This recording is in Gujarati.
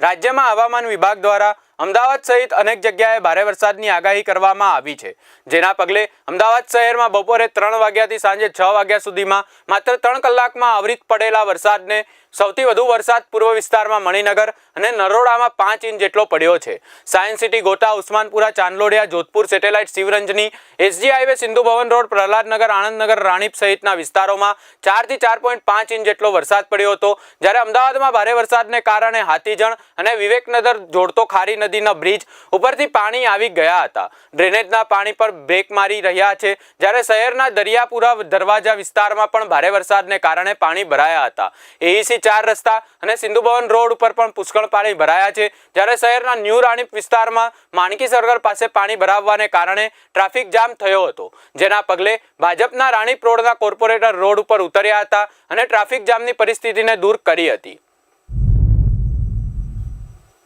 રાજ્યમાં હવામાન વિભાગ દ્વારા અમદાવાદ સહિત અનેક જગ્યાએ ભારે વરસાદની આગાહી કરવામાં આવી છે. જેના પગલે અમદાવાદ શહેરમાં બપોરે ત્રણ વાગ્યાથી સાંજે છ વાગ્યા સુધીમાં માત્ર ત્રણ કલાકમાં આવરિત પડેલા વરસાદને સૌથી વધુ વરસાદ પૂર્વ વિસ્તારમાં મણિનગર અને નરોડામાં પાંચ ઇંચ જેટલો પડ્યો છે. Science city Gota Usmanpura, Chandlodia, Jodhpur, satellite, Shivranjani, SG highway Sindhu Bhavan road, Prahladnagar, Anandnagar, Ranip સહિતના વિસ્તારોમાં ચારથી ચાર પોઈન્ટ પાંચ ઇંચ જેટલો વરસાદ પડ્યો હતો. જ્યારે અમદાવાદમાં ભારે વરસાદને કારણે હાથીજણ અને વિવેકનગર જોડતો ખારી નદીના બ્રિજ ઉપરથી પાણી આવી ગયા હતા. ડ્રેનેજના પાણી પર બ્રેક મારી રહ્યા છે. જ્યારે શહેરના દરિયાપુરા દરવાજા વિસ્તારમાં પણ ભારે વરસાદને કારણે પાણી ભરાયા હતા. એઈસી ચાર રસ્તા અને સિંધુ ભવન રોડ ઉપર પણ પુષ્કળ પાણી ભરાયા છે. જ્યારે શહેરના ન્યૂ રાણીપ વિસ્તારમાં માણકી સર્કલ પાસે પાણી ભરાવવાને કારણે ટ્રાફિક જામ થયો હતો. જેના પગલે ભાજપના રાણીપ રોડના કોર્પોરેટર રોડ ઉપર ઉતર્યા હતા અને ટ્રાફિક જામની પરિસ્થિતિને દૂર કરી હતી.